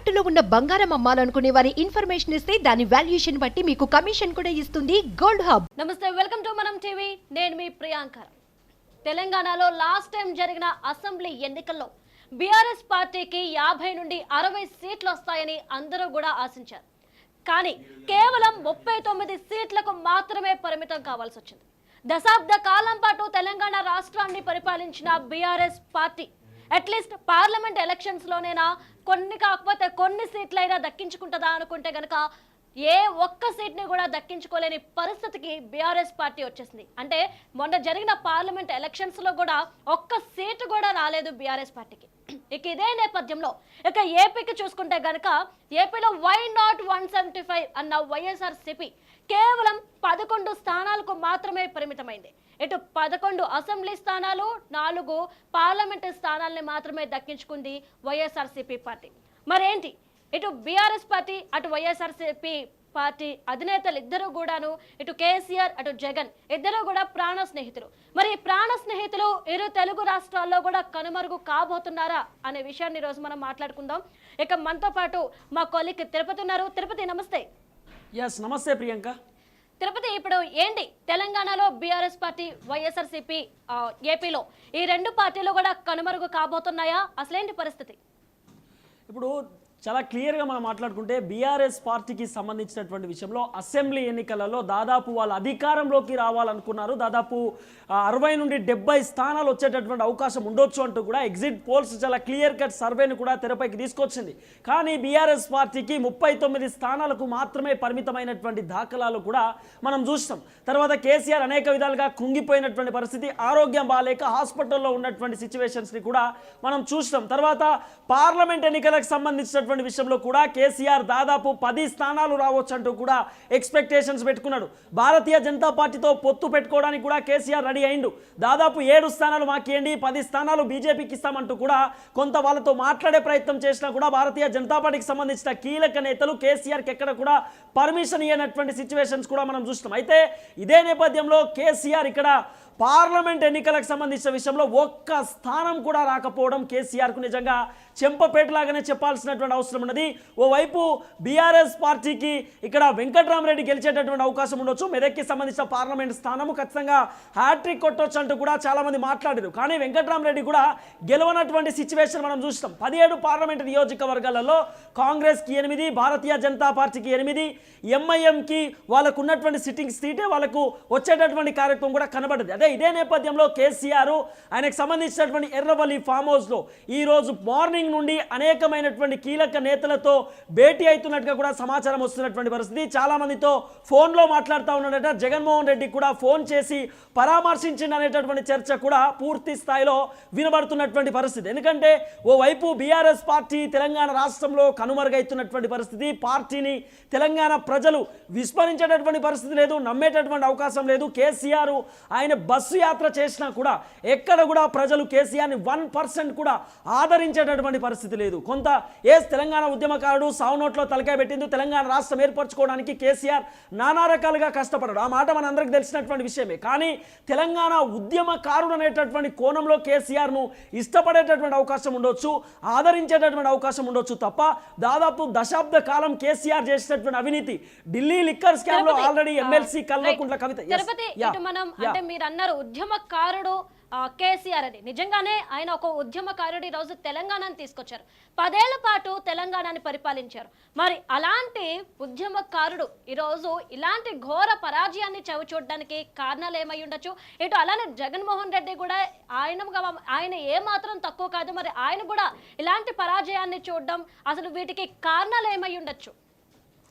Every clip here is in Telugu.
తాకట్టులో ఉన్న బంగారం అమ్మాలనుకునే వారి ఇన్ఫర్మేషన్ ఇస్తే దాని వాల్యుయేషన్ బట్టి మీకు కమిషన్ కూడా ఇస్తుంది గోల్డ్ హబ్. నమస్తే వెల్కమ్ టు మనం టీవీ. నేను మీ ప్రియాంక. తెలంగాణలో లాస్ట్ టైం జరిగిన అసెంబ్లీ ఎన్నికల్లో బీఆర్ఎస్ పార్టీకి యాభై నుండి అరవై సీట్లు వస్తాయని అందరూ కూడా ఆశించారు. కానీ కేవలం ముప్పై తొమ్మిది సీట్లకు మాత్రమే పరిమితం కావాల్సి వచ్చింది. దశాబ్ద కాలం పాటు తెలంగాణ రాష్ట్రాన్ని పరిపాలించిన BRS party at least parliament ఎలక్షన్స్లోనైనా కొన్ని కాకపోతే కొన్ని సీట్లైనా దక్కించుకుంటుందా అనుకుంటే గనక ఏ ఒక్క సీట్ని కూడా దక్కించుకోలేని పరిస్థితికి బీఆర్ఎస్ పార్టీ వచ్చేసింది. అంటే మొన్న జరిగిన పార్లమెంట్ ఎలక్షన్స్లో కూడా ఒక్క సీటు కూడా రాలేదు బీఆర్ఎస్ పార్టీకి. ఇక ఇదే నేపథ్యంలో ఇక ఏపీకి చూసుకుంటే గనక ఏపీలో why not one seventy five అన్న వైఎస్ఆర్ సిపి కేవలం పదకొండు స్థానాలకు మాత్రమే పరిమితమైంది. ఇటు పదకొండు అసెంబ్లీ స్థానాలు నాలుగు పార్లమెంటు స్థానాల్ని మాత్రమే దక్కించుకుంది వైఎస్ఆర్సీపీ పార్టీ. మరేంటి? ఇటు బీఆర్ఎస్ పార్టీ అటు వైఎస్ఆర్సీపీ పార్టీ అధినేతలు ఇద్దరు కూడాను ఇటు కేసీఆర్ అటు జగన్ ఇద్దరు కూడా ప్రాణ స్నేహితులు. మరి ప్రాణ స్నేహితులు ఇరు తెలుగు రాష్ట్రాల్లో కూడా కనుమరుగు కాబోతున్నారా అనే విషయాన్ని ఈరోజు రోజు మనం మాట్లాడుకుందాం. ఇక మనతో పాటు మా కొలిక్ తిరుపతి ఉన్నారు. తిరుపతి నమస్తే. ఎస్ నమస్తే ప్రియాంక. తిరుపతి ఇప్పుడు ఏంటి? తెలంగాణలో బీఆర్ఎస్ పార్టీ వైఎస్ఆర్సీపీ ఏపీలో ఈ రెండు పార్టీలు కూడా కనుమరుగు కాబోతున్నాయా? అసలేంటి పరిస్థితి? ఇప్పుడు చాలా క్లియర్గా మనం మాట్లాడుకుంటే బీఆర్ఎస్ పార్టీకి సంబంధించినటువంటి విషయంలో అసెంబ్లీ ఎన్నికలలో దాదాపు వాళ్ళు అధికారంలోకి రావాలనుకున్నారు. దాదాపు అరవై నుండి డెబ్బై స్థానాలు వచ్చేటటువంటి అవకాశం ఉండొచ్చు అంటూ కూడా ఎగ్జిట్ పోల్స్ చాలా క్లియర్ కట్ సర్వేను కూడా తెరపైకి తీసుకొచ్చింది. కానీ బీఆర్ఎస్ పార్టీకి ముప్పై తొమ్మిది స్థానాలకు మాత్రమే పరిమితమైనటువంటి దాఖలాలు కూడా మనం చూస్తాం. తర్వాత కేసీఆర్ అనేక విధాలుగా కుంగిపోయినటువంటి పరిస్థితి ఆరోగ్యం బాగాలేక హాస్పిటల్లో ఉన్నటువంటి సిచ్యువేషన్స్ని కూడా మనం చూస్తాం. తర్వాత పార్లమెంట్ ఎన్నికలకు సంబంధించినటువంటి విషయంలో కూడా కేసీఆర్ దాదాపు పది స్థానాలు రావచ్చు అంటూ కూడా ఎక్స్పెక్టేషన్స్ పెట్టుకున్నాడు. భారతీయ జనతా పార్టీతో పొత్తు పెట్టుకోవడానికి కూడా కేసీఆర్ రెడీ అయిండు. దాదాపు ఏడు స్థానాలు మాకేయండి పది స్థానాలు బీజేపీకి ఇస్తామంటూ కూడా కొంత వాళ్ళతో మాట్లాడే ప్రయత్నం చేసినా కూడా భారతీయ జనతా పార్టీకి సంబంధించిన కీలక నేతలు కేసీఆర్కి ఎక్కడ కూడా పర్మిషన్ ఇవ్వనటువంటి సిచ్యువేషన్స్ కూడా మనం చూస్తున్నాం. అయితే ఇదే నేపథ్యంలో కేసీఆర్ ఇక్కడ పార్లమెంట్ ఎన్నికలకు సంబంధించిన విషయంలో ఒక్క స్థానం కూడా రాకపోవడం కేసీఆర్కు నిజంగా చెంపపేటలాగానే చెప్పాల్సినటువంటి అవసరం ఉన్నది. ఓవైపు బీఆర్ఎస్ పార్టీకి ఇక్కడ వెంకట్రామరెడ్డి గెలిచేటటువంటి అవకాశం ఉండొచ్చు. మెదక్కి సంబంధించిన పార్లమెంట్ స్థానము ఖచ్చితంగా హ్యాట్రిక్ కొట్టొచ్చు అంటూ కూడా చాలామంది మాట్లాడారు. కానీ వెంకట్రామరెడ్డి కూడా గెలవనటువంటి సిచ్యువేషన్ మనం చూస్తాం పదిహేడు పార్లమెంట్ నియోజకవర్గాలలో కాంగ్రెస్కి ఎనిమిది భారతీయ జనతా పార్టీకి ఎనిమిది ఎంఐఎంకి వాళ్ళకు ఉన్నటువంటి సిట్టింగ్ సీటే వాళ్ళకు వచ్చేటటువంటి కార్యక్రమం కూడా కనబడదు. అదే ఇదే నేపథ్యంలో కేసీఆర్ ఆయనకు సంబంధించినటువంటి ఎర్రవల్లి ఫామ్ హౌస్లో ఈరోజు మార్నింగ్ మార్నింగ్ నుండి అనేకమైనటువంటి కీలక నేతలతో భేటీ అవుతున్నట్టుగా కూడా సమాచారం వస్తున్నటువంటి పరిస్థితి. చాలా మందితో ఫోన్లో మాట్లాడుతూ ఉన్నాడట. జగన్మోహన్ రెడ్డి కూడా ఫోన్ చేసి పరామర్శించింది అనేటటువంటి చర్చ కూడా పూర్తి స్థాయిలో వినబడుతున్నటువంటి పరిస్థితి. ఎందుకంటే ఓవైపు బీఆర్ఎస్ పార్టీ తెలంగాణ రాష్ట్రంలో కనుమరుగైతున్నటువంటి పరిస్థితి. పార్టీని తెలంగాణ ప్రజలు విస్మరించేటటువంటి పరిస్థితి లేదు నమ్మేటటువంటి అవకాశం లేదు. కేసీఆర్ ఆయన బస్సు యాత్ర చేసినా కూడా ఎక్కడ కూడా ప్రజలు కేసీఆర్ని వన్ పర్సెంట్ కూడా ఆదరించేటటువంటి పరిస్థితి లేదు. కొంత ఏ తెలంగాణ ఉద్యమకారుడు సావునోట్లో తలకాయ పెట్టింది. తెలంగాణ రాష్ట్రం ఏర్పరచుకోవడానికి కేసీఆర్ నానా రకాలుగా కష్టపడ్డాడు. ఆ మాట మనందరికీ తెలిసినటువంటి విషయమే. కానీ తెలంగాణ ఉద్యమకారుడు అనేటటువంటి కోణంలో కేసీఆర్ను ఇష్టపడేటటువంటి అవకాశం ఉండొచ్చు ఆదరించేటటువంటి అవకాశం ఉండొచ్చు తప్ప దాదాపు దశాబ్ద కాలం కేసీఆర్ చేసినటువంటి అవినీతి ఢిల్లీ లిక్కర్ స్కామ్లో ఆల్రెడీ ఎమ్మెల్సీ కల్వకుంట్ల. కవిత. మనం. అంటే మీరు అన్నారు ఉద్యమకారుడు కేసీఆర్ అని. నిజంగానే ఆయన ఒక ఉద్యమకారుడు ఈరోజు రోజు తెలంగాణని తీసుకొచ్చారు. పదేళ్ళ పాటు తెలంగాణని పరిపాలించారు. మరి అలాంటి ఉద్యమకారుడు ఈరోజు ఇలాంటి ఘోర పరాజయాన్ని చవి చూడడానికి కారణాలు ఏమై ఉండొచ్చు? ఇటు అలానే జగన్మోహన్ రెడ్డి కూడా ఆయన ఆయన ఏమాత్రం తక్కువ కాదు మరి ఆయన కూడా ఇలాంటి పరాజయాన్ని చూడడం అసలు వీటికి కారణాలు ఏమై ఉండొచ్చు?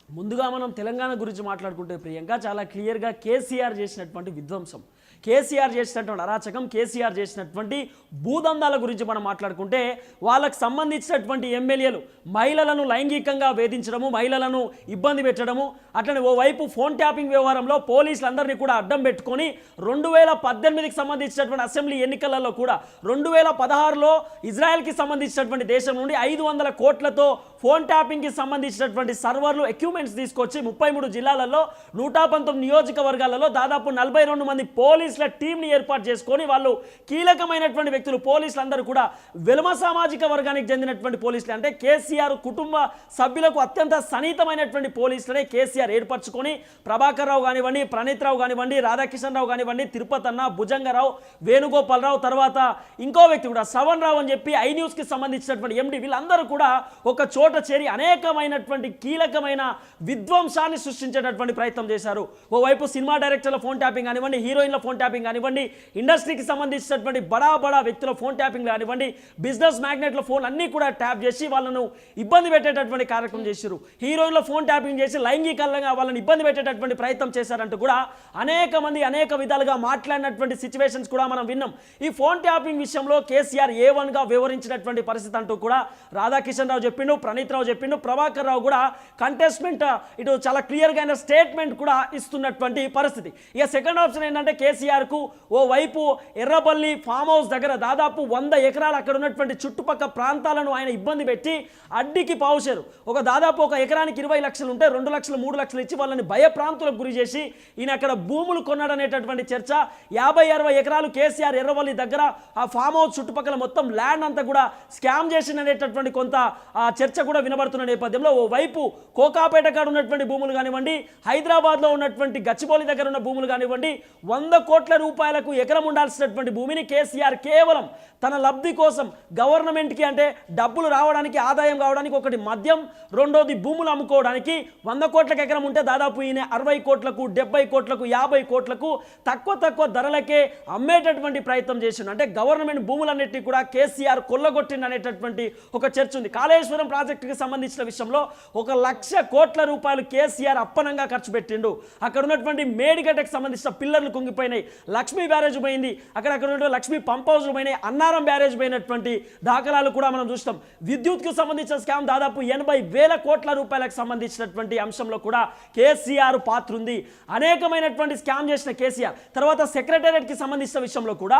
ముందుగా మనం తెలంగాణ గురించి మాట్లాడుకుంటే ప్రియాంక చాలా క్లియర్గా కేసీఆర్ చేసినటువంటి విధ్వంసం. కేసీఆర్ చేసినటువంటి అరాచకం కేసీఆర్ చేసినటువంటి భూదందాల గురించి మనం మాట్లాడుకుంటే వాళ్ళకు సంబంధించినటువంటి ఎమ్మెల్యేలు మహిళలను లైంగికంగా వేధించడము మహిళలను ఇబ్బంది పెట్టడము అట్లనే ఓవైపు ఫోన్ ట్యాపింగ్ వ్యవహారంలో పోలీసులందరినీ కూడా అడ్డం పెట్టుకొని రెండు వేల పద్దెనిమిదికి సంబంధించినటువంటి అసెంబ్లీ ఎన్నికలలో కూడా రెండు వేల పదహారులో ఇజ్రాయెల్కి సంబంధించినటువంటి దేశం నుండి ఐదు వందల కోట్లతో ఫోన్ ట్యాపింగ్కి సంబంధించినటువంటి సర్వర్లు ఎక్విప్మెంట్స్ తీసుకొచ్చి ముప్పై మూడు జిల్లాలలో నూట పంతొమ్మిది నియోజకవర్గాలలో దాదాపు నలభై రెండు మంది పోలీస్ పోలీసుల టీంని ఏర్పాటు చేసుకొని వాళ్ళు కీలకమైనటువంటి వ్యక్తులు పోలీసులు అందరూ కూడా వెలుమ సామాజిక వర్గానికి చెందినటువంటి పోలీసులు. అంటే కేసీఆర్ కుటుంబ సభ్యులకు అత్యంత సన్నిహితమైనటువంటి పోలీసులనే కేసీఆర్ ఏర్పరచుకొని ప్రభాకర్ రావు కానివ్వండి ప్రణీత్ రావు కానివ్వండి రాధాకిషన్ రావు కానివ్వండి తిరుపతి అన్న భుజంగరావు వేణుగోపాలరావు తర్వాత ఇంకో వ్యక్తి కూడా శ్రవణ్ రావు అని చెప్పి ఐ న్యూస్కి సంబంధించినటువంటి ఎండి వీళ్ళందరూ కూడా ఒక చోట చేరి అనేకమైనటువంటి కీలకమైన విధ్వంసాన్ని సృష్టించేటటువంటి ప్రయత్నం చేశారు. ఓవైపు సినిమా డైరెక్టర్ల ఫోన్ ట్యాపింగ్ కానివ్వండి హీరోయిన్ల ఫోన్ ట్యాపింగ్ కానివ్వండి ఇండస్ట్రీకి సంబంధించినటువంటి బడా బడా వ్యక్తుల ఫోన్ ట్యాపింగ్ కానివ్వండి బిజినెస్ మ్యాగ్నెట్ల ఫోన్ అన్నీ కూడా ట్యాప్ చేసి వాళ్ళను ఇబ్బంది పెట్టేటటువంటి కార్యక్రమం చేశారు హీరోయిన్ల ఫోన్ ట్యాపింగ్ చేసి లైంగికంగా వాళ్ళని ఇబ్బంది పెట్టేటటువంటి ప్రయత్నం చేశారంటూ కూడా అనేక మంది అనేక విధాలుగా మాట్లాడినటువంటి సిచ్యువేషన్స్ కూడా మనం విన్నాం. ఈ ఫోన్ ట్యాపింగ్ విషయంలో కేసీఆర్ ఏ వన్గా వివరించినటువంటి పరిస్థితి అంటూ కూడా రాధాకిషన్ రావు చెప్పిండు ప్రణీత్ రావు చెప్పిండు ప్రభాకర్ రావు కూడా కంటెస్ట్మెంట్ ఇటు చాలా క్లియర్గా అయిన స్టేట్మెంట్ కూడా ఇస్తున్నటువంటి పరిస్థితి. ఇక సెకండ్ ఆప్షన్ ఏంటంటే కేసీఆర్ కేసీఆర్కు ఓవైపు ఎర్రబల్లి ఫామ్ హౌస్ దగ్గర దాదాపు వంద ఎకరాలు అక్కడ ఉన్నటువంటి చుట్టుపక్కల ప్రాంతాలను ఆయన ఇబ్బంది పెట్టి అడ్డికి పావుశారు ఒక దాదాపు ఒక ఎకరానికి ఇరవై లక్షలు ఉంటే రెండు లక్షలు మూడు లక్షలు ఇచ్చి వాళ్ళని భయప్రాంతులకు గురి చేసి ఈయన అక్కడ భూములు కొన్నాడనేటటువంటి చర్చ. యాభై అరవై ఎకరాలు కేసీఆర్ ఎర్రవల్లి దగ్గర ఆ ఫామ్ హౌస్ చుట్టుపక్కల మొత్తం ల్యాండ్ అంతా కూడా స్కామ్ చేసిననేటటువంటి కొంత ఆ చర్చ కూడా వినబడుతున్న నేపథ్యంలో ఓవైపు వైపు కోకాపేట కాడ ఉన్నటువంటి భూములు కానివ్వండి హైదరాబాద్లో ఉన్నటువంటి గచ్చిబౌలి దగ్గర ఉన్న భూములు కానివ్వండి వంద కోట్ల కోట్ల రూపాయలకు ఎకరం ఉండాల్సినటువంటి భూమిని కేసీఆర్ కేవలం తన లబ్ధి కోసం గవర్నమెంట్కి అంటే డబ్బులు రావడానికి ఆదాయం కావడానికి ఒకటి మద్యం రెండోది భూములు అమ్ముకోవడానికి వంద కోట్లకు ఎకరం ఉంటే దాదాపు ఈయన అరవై కోట్లకు డెబ్బై కోట్లకు యాభై కోట్లకు తక్కువ తక్కువ ధరలకే అమ్మేటటువంటి ప్రయత్నం చేసిండు. అంటే గవర్నమెంట్ భూములన్నిటినీ కూడా కేసీఆర్ కొల్లగొట్టిండు అనేటటువంటి ఒక చర్చ ఉంది. కాళేశ్వరం ప్రాజెక్టుకి సంబంధించిన విషయంలో ఒక లక్ష కోట్ల రూపాయలు కేసీఆర్ అప్పనంగా ఖర్చు పెట్టిండు. అక్కడ ఉన్నటువంటి మేడిగడ్డకు సంబంధించిన పిల్లర్లు కుంగిపోయినాయి. లక్ష్మీ బ్యారేజ్ పోయింది. అక్కడ లక్ష్మీ పంప్ హౌస్లు పోయినాయి. అన్నారం బ్యారేజ్ పోయినటువంటి దాఖలాలు కూడా మనం చూస్తాం. విద్యుత్కు సంబంధించిన స్కామ్ దాదాపు ఎనభై వేల కోట్ల రూపాయలకు సంబంధించినటువంటి అంశంలో కూడా కేసీఆర్ పాత్ర ఉంది. అనేకమైనటువంటి స్కామ్ చేసిన కేసీఆర్. తర్వాత సెక్రటేరియట్కి సంబంధించిన విషయంలో కూడా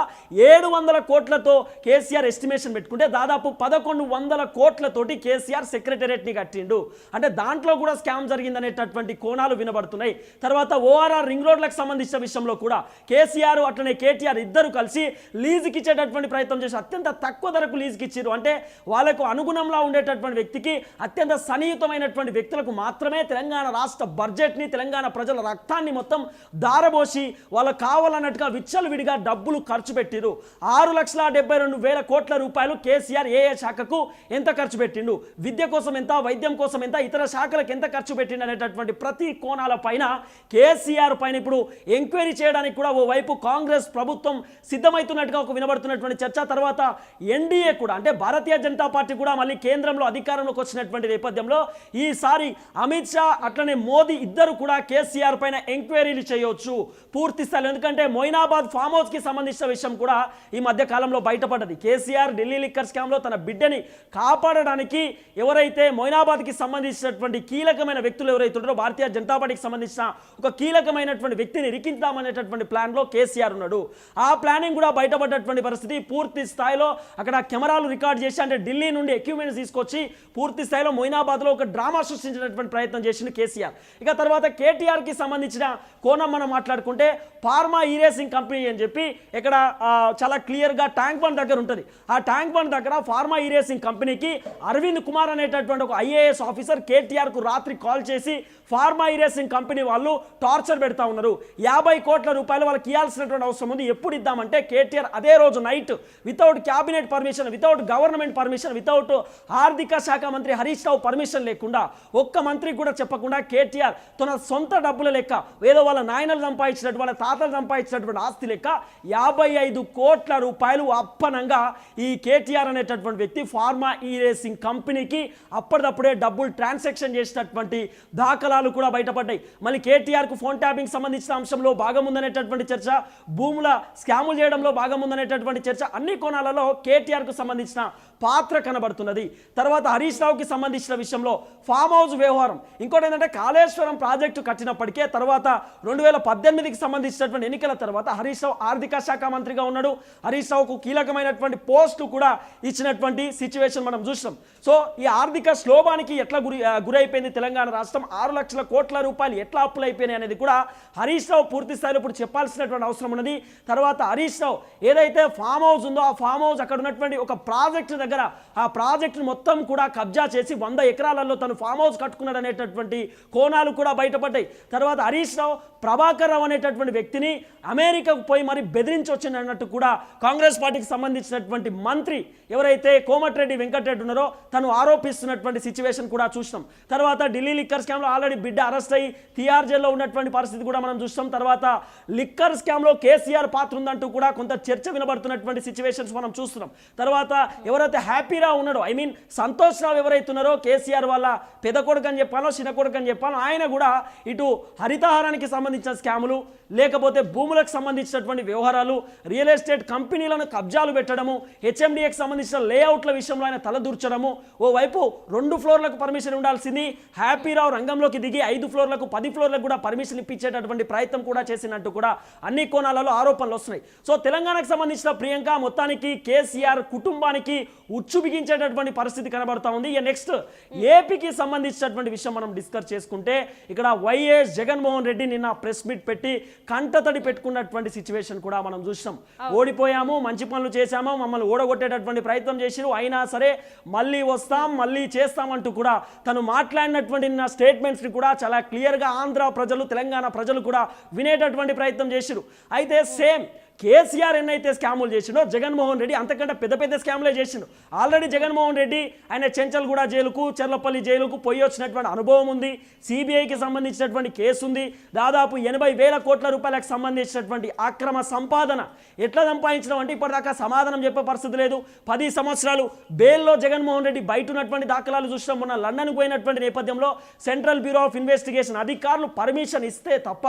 ఏడు వందల కోట్లతో కేసీఆర్ ఎస్టిమేషన్ పెట్టుకుంటే దాదాపు పదకొండు వందల కోట్లతోటి కేసీఆర్ సెక్రటేరియట్ని కట్టిండు. అంటే దాంట్లో కూడా స్కామ్ జరిగిందనేటటువంటి కోణాలు వినబడుతున్నాయి. తర్వాత ఓఆర్ఆర్ రింగ్ రోడ్లకు సంబంధించిన విషయంలో కూడా కేసీఆర్ అట్లనే కేటీఆర్ ఇద్దరు కలిసి లీజుకి ఇచ్చేటటువంటి ప్రయత్నం చేసి అత్యంత తక్కువ ధరకు లీజుకి ఇచ్చారు అంటే వాళ్ళకు అనుగుణంలో ఉండేటటువంటి వ్యక్తికి అత్యంత సన్నిహితమైనటువంటి వ్యక్తులకు మాత్రమే తెలంగాణ రాష్ట్ర బడ్జెట్ని తెలంగాణ ప్రజల రక్తాన్ని మొత్తం దారబోసి వాళ్ళకు కావాలన్నట్టుగా విచ్చలవిడిగా డబ్బులు ఖర్చు పెట్టిరు ఆరు లక్షల డెబ్బై రెండు వేల కోట్ల రూపాయలు కేసీఆర్ ఏఏ శాఖకు ఎంత ఖర్చు పెట్టిండు? విద్య కోసం ఎంత వైద్యం కోసం ఎంత ఇతర శాఖలకు ఎంత ఖర్చు పెట్టిండు అనేటటువంటి ప్రతి కోణాల పైన కేసీఆర్ పైన ఇప్పుడు ఎంక్వైరీ చేయడానికి కూడా ఓ వైపు కాంగ్రెస్ ప్రభుత్వం సిద్ధమవుతున్నట్టుగా ఒక వినబడుతున్నటువంటి చర్చ తర్వాత ఎన్డీఏ కూడా అంటే భారతీయ జనతా పార్టీ కూడా మళ్ళీ కేంద్రంలో అధికారంలోకి వచ్చినటువంటి నేపథ్యంలో ఈసారి అమిత్ షా అట్లనే మోదీ ఇద్దరు కూడా కేసీఆర్ పైన ఎంక్వైరీలు చేయవచ్చు పూర్తి స్థాయిలో. ఎందుకంటే మొయినాబాద్ ఫామ్ హౌస్కి సంబంధించిన విషయం కూడా ఈ మధ్య కాలంలో బయటపడ్డది. కేసీఆర్ ఢిల్లీ లిక్కర్ స్కామ్లో తన బిడ్డని కాపాడడానికి ఎవరైతే మొయినాబాద్కి సంబంధించినటువంటి కీలకమైన వ్యక్తులు ఎవరైతే ఉంటారో భారతీయ జనతా పార్టీకి సంబంధించిన ఒక కీలకమైనటువంటి వ్యక్తిని ఇరికిద్దామనేటటువంటి ప్లాన్లో కేసీఆర్ ఉన్నాడు. ఆ ప్లానింగ్ కూడా బయటపడ్డటువంటి పరిస్థితి పూర్తి స్థాయిలో అక్కడ కెమెరాలు రికార్డ్ చేసి అంటే ఢిల్లీ నుండి ఎక్విప్మెంట్స్ తీసుకొచ్చి పూర్తి స్థాయిలో మొయినాబాద్లో ఒక డ్రామా సృష్టించినటువంటి ప్రయత్నం చేసింది కేసీఆర్. ఇక తర్వాత కేటీఆర్కి సంబంధించిన కోణం మనం మాట్లాడుకుంటే ఫార్మా ఈరేసింగ్ కంపెనీ అని చెప్పి ఇక్కడ చాలా క్లియర్గా ట్యాంక్ బండ్ దగ్గర ఉంటుంది. ఆ ట్యాంక్ బండ్ దగ్గర ఫార్మా ఈరేసింగ్ కంపెనీకి అరవింద్ కుమార్ అనేటటువంటి ఒక ఐఏఎస్ ఆఫీసర్ కేటీఆర్కు రాత్రి కాల్ చేసి ఫార్మా ఈరేసింగ్ కంపెనీ వాళ్ళు టార్చర్ పెడతా ఉన్నారు. యాభై కోట్ల రూపాయలు వాళ్ళకి ఇవ్వాల్సినటువంటి అవసరం ఉంది. ఎప్పుడు ఇద్దామంటే కేటీఆర్ అదే రోజు night without cabinet permission without government permission without ఆర్థిక శాఖ మంత్రి హరీష్ రావు పర్మిషన్ లేకుండా ఒక్క మంత్రికి కూడా చెప్పకుండా కేటీఆర్ తన సొంత డబ్బుల లెక్క ఏదో వాళ్ళ నాయనలు సంపాదించినట్టు వాళ్ళ తాతలు సంపాదించినటువంటి ఆస్తి లెక్క యాభై ఐదు కోట్ల రూపాయలు అప్పనంగా ఈ కేటీఆర్ అనేటటువంటి వ్యక్తి ఫార్మా ఈ రేసింగ్ కంపెనీకి అప్పటిదప్పుడే డబ్బులు ట్రాన్సాక్షన్ చేసినటువంటి దాఖలాలు కూడా బయటపడ్డాయి. మళ్ళీ కేటీఆర్కు ఫోన్ ట్యాపింగ్ సంబంధించిన అంశంలో భాగం ఉందనేటటువంటి చర్చ భూముల స్కాములు చేయడంలో భాగం ఉందనేటటువంటి చర్చ అన్ని కోణాలలో కేటీఆర్కు సంబంధించిన పాత్ర కనబడుతున్నది. తర్వాత హరీష్ రావుకి సంబంధించిన విషయంలో ఫామ్ హౌస్ వ్యవహారం. ఇంకోటి ఏంటంటే కాళేశ్వరం ప్రాజెక్టు కట్టినప్పటికే తర్వాత రెండు వేల పద్దెనిమిదికి సంబంధించినటువంటి ఎన్నికల తర్వాత హరీష్ రావు ఆర్థిక శాఖ మంత్రిగా ఉన్నాడు. హరీష్ రావుకు కీలకమైనటువంటి పోస్టు కూడా ఇచ్చినటువంటి సిచ్యువేషన్ మనం చూసినాం. సో ఈ ఆర్థిక శ్లోభానికి ఎట్లా గురి గురైపోయింది తెలంగాణ రాష్ట్రం? ఆరు లక్షల కోట్ల రూపాయలు ఎట్లా అప్పులు అయిపోయినాయి అనేది కూడా హరీష్ రావు పూర్తి స్థాయిలో ఇప్పుడు చెప్పాల్సినటువంటి అవసరం ఉన్నది. తర్వాత హరీష్ రావు ఏదైతే ఫామ్ హౌస్ ఉందో ఆ ఫామ్ హౌస్ అక్కడ ఉన్నటువంటి ఒక ప్రాజెక్టు దగ్గర ఆ ప్రాజెక్టును మొత్తం కూడా కబ్జా చేసి వంద ఎకరాలలో తను ఫామ్ హౌస్ కట్టుకున్నాడు అనేటటువంటి కోణాలు కూడా బయటపడ్డాయి. తర్వాత హరీష్ రావు ప్రభాకర్ రావు అనేటటువంటి వ్యక్తిని అమెరికాకు పోయి మరి బెదిరించి వచ్చింది అన్నట్టు కూడా కాంగ్రెస్ పార్టీకి సంబంధించినటువంటి మంత్రి ఎవరైతే కోమటిరెడ్డి వెంకటరెడ్డి ఉన్నారో తను ఆరోపిస్తున్నటువంటి సిచ్యువేషన్ కూడా చూసినాం. తర్వాత ఢిల్లీ లిక్కర్ స్కామ్లో ఆల్రెడీ బిడ్డ అరెస్ట్ అయ్యి తిహార్ జైల్లో ఉన్నటువంటి పరిస్థితి కూడా మనం చూస్తాం తర్వాత లిక్కర్ స్కామ్లో కేసీఆర్ పాత్ర ఉందంటూ కూడా కొంత చర్చ వినబడుతున్నటువంటి సిచ్యువేషన్స్ మనం చూస్తున్నాం. తర్వాత ఎవరైతే హ్యాపీరావు ఉన్నాడో. ఐ మీన్ సంతోష్ రావు ఎవరైతే ఉన్నారో కేసీఆర్ వాళ్ళ పెద్ద కొడుకు అని చెప్పాలో చిన్న కొడుకు అని చెప్పాలో ఆయన కూడా ఇటు హరితహారానికి సంబంధించిన స్కాములు లేకపోతే భూములకు సంబంధించినటువంటి వ్యవహారాలు రియల్ ఎస్టేట్ కంపెనీలను కబ్జాలు పెట్టడము హెచ్ఎండిఏకి సంబంధించిన లేఅవుట్ల విషయంలో ఆయన తలదూర్చడము ఓవైపు రెండు ఫ్లోర్లకు పర్మిషన్ ఉండాల్సింది హ్యాపీరావు రంగంలోకి దిగి ఐదు ఫ్లోర్లకు పది ఫ్లోర్లకు కూడా పర్మిషన్ ఇప్పించేటటువంటి ప్రయత్నం కూడా చేసినట్టు కూడా అన్ని కోణాలలో ఆరోపణలు వస్తున్నాయి. సో తెలంగాణకు సంబంధించిన ప్రియాంక మొత్తానికి కేసీఆర్ కుటుంబానికి ఉచ్చు బిగించేటటువంటి పరిస్థితి కనబడతా ఉంది. ఇక నెక్స్ట్ ఏపీకి సంబంధించినటువంటి విషయం మనం డిస్కస్ చేసుకుంటే ఇక్కడ వైఎస్ జగన్మోహన్ రెడ్డి నిన్న ప్రెస్ మీట్ పెట్టి కంటతడి పెట్టుకున్నటువంటి సిచ్యువేషన్ కూడా మనం చూసాం ఓడిపోయాము మంచి పనులు చేశాము మమ్మల్ని ఓడగొట్టేటటువంటి ప్రయత్నం చేసిరు. అయినా సరే మళ్ళీ వస్తాం మళ్ళీ చేస్తామంటూ కూడా తను మాట్లాడినటువంటి నిన్న స్టేట్మెంట్స్ని కూడా చాలా క్లియర్గా ఆంధ్ర ప్రజలు తెలంగాణ ప్రజలు కూడా వినేటటువంటి ప్రయత్నం చేసిరు. అయితే సేమ్ కేసీఆర్ ఎన్నైతే స్కాములు చేసిండో జగన్మోహన్ రెడ్డి అంతకంటే పెద్ద పెద్ద స్కాములే చేసిండు. ఆల్రెడీ జగన్మోహన్ రెడ్డి ఆయన చెంచల్గూడ జైలుకు చెర్లపల్లి జైలుకు పోయి వచ్చినటువంటి అనుభవం ఉంది. సిబిఐకి సంబంధించినటువంటి కేసు ఉంది. దాదాపు ఎనభై వేల కోట్ల రూపాయలకు సంబంధించినటువంటి అక్రమ సంపాదన. ఎట్లా సంపాదించడం అంటే ఇప్పటిదాకా సమాధానం చెప్పే పరిస్థితి లేదు. పది సంవత్సరాలు బెయిల్లో జగన్మోహన్ రెడ్డి బయట ఉన్నటువంటి దాఖలాలు చూసినాం. మొన్న లండన్ పోయినటువంటి నేపథ్యంలో సెంట్రల్ బ్యూరో ఆఫ్ ఇన్వెస్టిగేషన్ అధికారులు పర్మిషన్ ఇస్తే తప్ప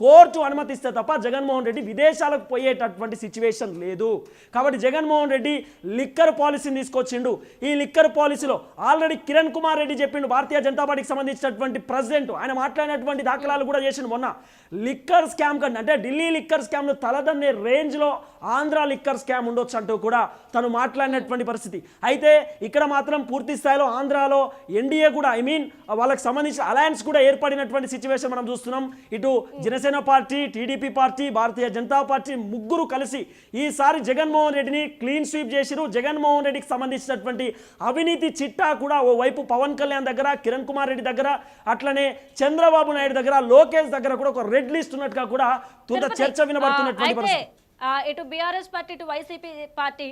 కోర్టు అనుమతిస్తే తప్ప జగన్మోహన్ రెడ్డి విదేశాలకు పోయేటటువంటి సిచ్యువేషన్ లేదు. కాబట్టి జగన్మోహన్ రెడ్డి లిక్కర్ పాలసీని తీసుకొచ్చిండు. ఈ లిక్కర్ పాలసీలో ఆల్రెడీ కిరణ్ కుమార్ రెడ్డి చెప్పిండు భారతీయ జనతా పార్టీకి సంబంధించినటువంటి ప్రెసిడెంట్ ఆయన మాట్లాడినటువంటి దాఖలాలు కూడా చేసిండు మొన్న. లిక్కర్ స్కామ్ కంటే అంటే ఢిల్లీ లిక్కర్ స్కామ్ను తలదన్నే రేంజ్లో ఆంధ్ర లిక్కర్ స్కామ్ ఉండొచ్చు అంటూ కూడా తను మాట్లాడినటువంటి పరిస్థితి. అయితే ఇక్కడ మాత్రం పూర్తి స్థాయిలో ఆంధ్రాలో ఎన్డీఏ కూడా ఐ మీన్ వాళ్ళకి సంబంధించిన అలయన్స్ కూడా ఏర్పడినటువంటి సిచ్యువేషన్ మనం చూస్తున్నాం. ఇటు Janasena party TDP party Bharatiya Janata party ముగ్గురు కలిసి ఈసారి జగన్మోహన్ రెడ్డిని క్లీన్ స్వీప్ చేసిరు. జగన్మోహన్ రెడ్డికి సంబంధించినటువంటి అవినీతి చిట్టా కూడా ఓ వైపు పవన్ కళ్యాణ్ దగ్గర కిరణ్ కుమార్ రెడ్డి దగ్గర అట్లనే చంద్రబాబు నాయుడు దగ్గర లోకేష్ దగ్గర కూడా ఒక రెడ్ లిస్ట్ ఉన్నట్టుగా కూడా తుద చర్చ వినబడుతున్నటువంటి పరిస్థితి. ఇటు బీఆర్ఎస్ పార్టీ ఇటు వైసీపీ పార్టీ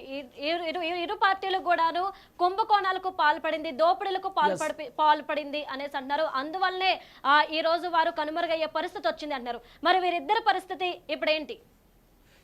ఇరు ఇరు పార్టీలు కూడాను కుంభకోణాలకు పాల్పడింది దోపిడీలకు పాల్పడి పాల్పడింది అనేసి అంటున్నారు. అందువల్లనే ఆ, ఈ రోజు వారు కనుమరుగయ్యే పరిస్థితి వచ్చింది అంటున్నారు. మరి వీరిద్దరి పరిస్థితి ఇప్పుడు ఏంటి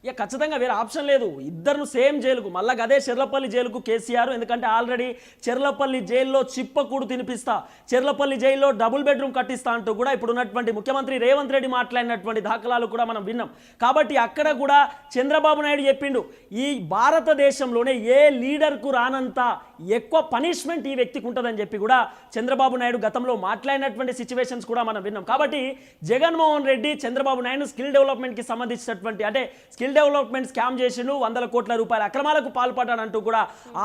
ఇక ఖచ్చితంగా వేరే ఆప్షన్ లేదు. ఇద్దరు సేమ్ జైలుకు మళ్ళీ అదే చెర్లపల్లి జైలుకు కేసీఆర్. ఎందుకంటే ఆల్రెడీ చెర్లపల్లి జైల్లో చిప్పకూడు తినిపిస్తా చెర్లపల్లి జైల్లో డబుల్ బెడ్రూమ్ కట్టిస్తా అంటూ కూడా ఇప్పుడు ఉన్నటువంటి ముఖ్యమంత్రి రేవంత్ రెడ్డి మాట్లాడినటువంటి దాఖలాలు కూడా మనం విన్నాం. కాబట్టి అక్కడ కూడా చంద్రబాబు నాయుడు చెప్పిండు ఈ భారతదేశంలోనే ఏ లీడర్కు రానంత ఎక్కువ పనిష్మెంట్ ఈ వ్యక్తికి ఉంటుందని చెప్పి కూడా చంద్రబాబు నాయుడు గతంలో మాట్లాడినటువంటి సిచ్యువేషన్స్ కూడా మనం విన్నాం. కాబట్టి జగన్మోహన్ రెడ్డి చంద్రబాబు నాయుడు స్కిల్ డెవలప్మెంట్కి సంబంధించినటువంటి అంటే స్కిల్ డెవలప్మెంట్ స్కామ్ చేసిండు వందల కోట్ల రూపాయల అక్రమాలకు పాల్పడ్డాడంటూ కూడా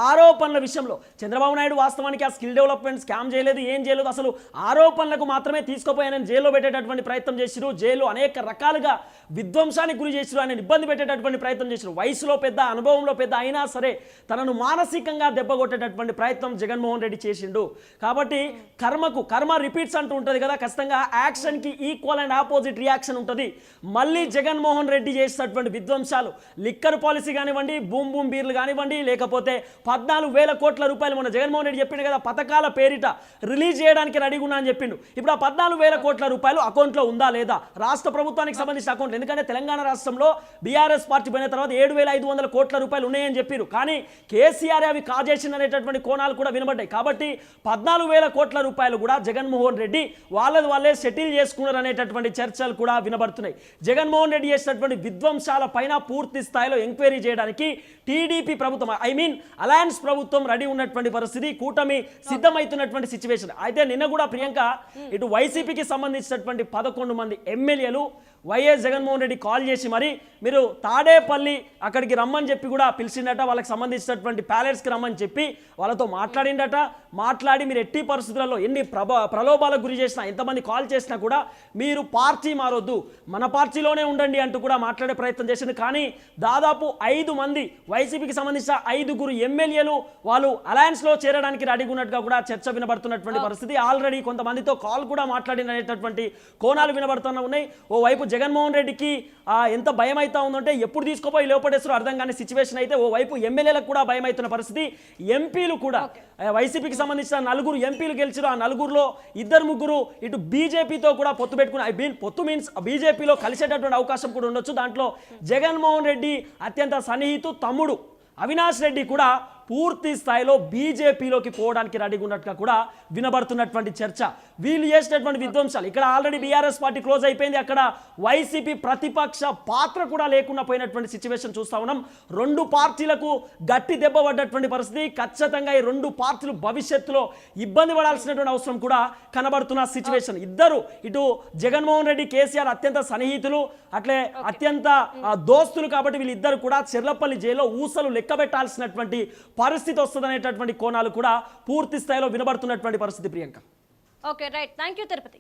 ఆరోపణల విషయంలో చంద్రబాబు నాయుడు వాస్తవానికి ఆ స్కిల్ డెవలప్మెంట్ స్కామ్ చేయలేదు ఏం చేయలేదు. అసలు ఆరోపణలకు మాత్రమే తీసుకుపోయానని జైల్లో పెట్టేటటువంటి ప్రయత్నం చేసిరు జైలు అనేక రకాలుగా విధ్వంసానికి గురి చేసిరు ఆయన ఇబ్బంది పెట్టేటటువంటి ప్రయత్నం చేసిరు వయసులో పెద్ద అనుభవంలో పెద్ద అయినా సరే తనను మానసికంగా దెబ్బగొట్టేటటువంటి ప్రయత్నం జగన్మోహన్ రెడ్డి చేసిండు. కాబట్టి కర్మకు కర్మ రిపీట్స్ అంటూ ఉంటుంది కదా ఖచ్చితంగా యాక్షన్కి ఈక్వల్ అండ్ ఆపోజిట్ రియాక్షన్ ఉంటుంది. మళ్ళీ జగన్మోహన్ రెడ్డి చేసినటువంటి విధ్వంసాలు లిక్కర్ పాలసీ కానివ్వండి బూమ్ బూమ్ బీర్లు కానివ్వండి లేకపోతే పద్నాలుగు వేల కోట్ల రూపాయలు మన జగన్మోహన్ రెడ్డి చెప్పిండు కదా పథకాల పేరిట రిలీజ్ చేయడానికి రెడీగా ఉన్నా అని చెప్పిండు. ఇప్పుడు ఆ పద్నాలుగు వేల కోట్ల రూపాయలు అకౌంట్లో ఉందా లేదా? రాష్ట్ర ప్రభుత్వానికి సంబంధించిన అకౌంట్ ఎందుకంటే తెలంగాణ రాష్ట్రంలో బీఆర్ఎస్ పార్టీ పోయిన తర్వాత ఏడు వేల ఐదు వందల కోట్ల రూపాయలు ఉన్నాయని చెప్పారు. కానీ కేసీఆర్ అవి కాజేసిన అనేటటువంటి కోణాలు కూడా వినబడ్డాయి. కాబట్టి పద్నాలుగు వేల కోట్ల రూపాయలు కూడా జగన్మోహన్ రెడ్డి వాళ్ళది వాళ్ళే సెటిల్ చేసుకున్నారు అనేటటువంటి చర్చలు కూడా వినబడుతున్నాయి. జగన్మోహన్ రెడ్డి చేసినటువంటి విధ్వంసాల పైన పైన పూర్తి స్థాయిలో ఎంక్వైరీ చేయడానికి టీడీపీ ప్రభుత్వం ఐ మీన్ అలయన్స్ ప్రభుత్వం రెడీ ఉన్నటువంటి పరిస్థితి కూటమి సిద్ధమవుతున్నటువంటి సిచ్యువేషన్. అయితే నిన్న కూడా ప్రియాంక ఇటు వైసీపీకి సంబంధించినటువంటి పదకొండు మంది ఎమ్మెల్యేలు వైఎస్ జగన్మోహన్ రెడ్డి కాల్ చేసి మరి మీరు తాడేపల్లి అక్కడికి రమ్మని చెప్పి కూడా పిలిచిండట వాళ్ళకి సంబంధించినటువంటి ప్యాలెట్స్కి రమ్మని చెప్పి వాళ్ళతో మాట్లాడిండట. మాట్లాడి మీరు ఎట్టి పరిస్థితులలో ఎన్ని ప్రభ ప్రలోభాలకు గురి చేసినా ఎంతమంది కాల్ చేసినా కూడా మీరు పార్టీ మారొద్దు మన పార్టీలోనే ఉండండి అంటూ కూడా మాట్లాడే ప్రయత్నం చేసింది కానీ దాదాపు ఐదు మంది వైసీపీకి సంబంధించిన ఐదుగురు ఎమ్మెల్యేలు వాళ్ళు అలయన్స్లో చేరడానికి రెడీగా ఉన్నట్టుగా కూడా చర్చ వినబడుతున్నటువంటి పరిస్థితి. ఆల్రెడీ కొంతమందితో కాల్ కూడా మాట్లాడినటువంటి కోణాలు వినబడుతున్నా ఉన్నాయి. ఓ వైపు జగన్మోహన్ రెడ్డికి ఎంత భయం అవుతా ఉందంటే ఎప్పుడు తీసుకుపోయి లోపడేస్తారో అర్థం కాని సిచ్యువేషన్ అయితే ఓ వైపు ఎమ్మెల్యేలకు కూడా భయం అవుతున్న పరిస్థితి. ఎంపీలు కూడా వైసీపీకి సంబంధించిన నలుగురు ఎంపీలు గెలిచారు ఆ నలుగురులో ఇద్దరు ముగ్గురు ఇటు బీజేపీతో కూడా పొత్తు పెట్టుకుని ఐ మీన్ పొత్తు మీన్స్ బీజేపీలో కలిసేటటువంటి అవకాశం కూడా ఉండొచ్చు. దాంట్లో జగన్మోహన్ రెడ్డి అత్యంత సన్నిహితు తమ్ముడు. అవినాష్ రెడ్డి కూడా పూర్తి స్థాయిలో బీజేపీలోకి పోవడానికి రెడీగా ఉన్నట్టుగా కూడా వినబడుతున్నటువంటి చర్చ. వీళ్ళు చేసినటువంటి విధ్వంసాలు. ఇక్కడ ఆల్రెడీ బీఆర్ఎస్ పార్టీ క్లోజ్ అయిపోయింది. అక్కడ వైసీపీ ప్రతిపక్ష పాత్ర కూడా లేకుండా పోయినటువంటి సిచ్యువేషన్ చూస్తా ఉన్నాం. రెండు పార్టీలకు గట్టి దెబ్బ పడ్డటువంటి పరిస్థితి. ఖచ్చితంగా ఈ రెండు పార్టీలు భవిష్యత్తులో ఇబ్బంది పడాల్సినటువంటి అవసరం కూడా కనబడుతున్న సిచ్యువేషన్. ఇద్దరు ఇటు జగన్మోహన్ రెడ్డి కేసీఆర్ అత్యంత సన్నిహితులు అట్లే అత్యంత దోస్తులు కాబట్టి వీళ్ళిద్దరు కూడా చెర్లపల్లి జైల్లో ఊసలు లెక్క పెట్టాల్సినటువంటి పరిస్థితి వస్తుందనేటటువంటి కోణాలు కూడా పూర్తి స్థాయిలో వినబడుతున్నటువంటి పరిస్థితి Priyanka. Okay right thank you Tirupati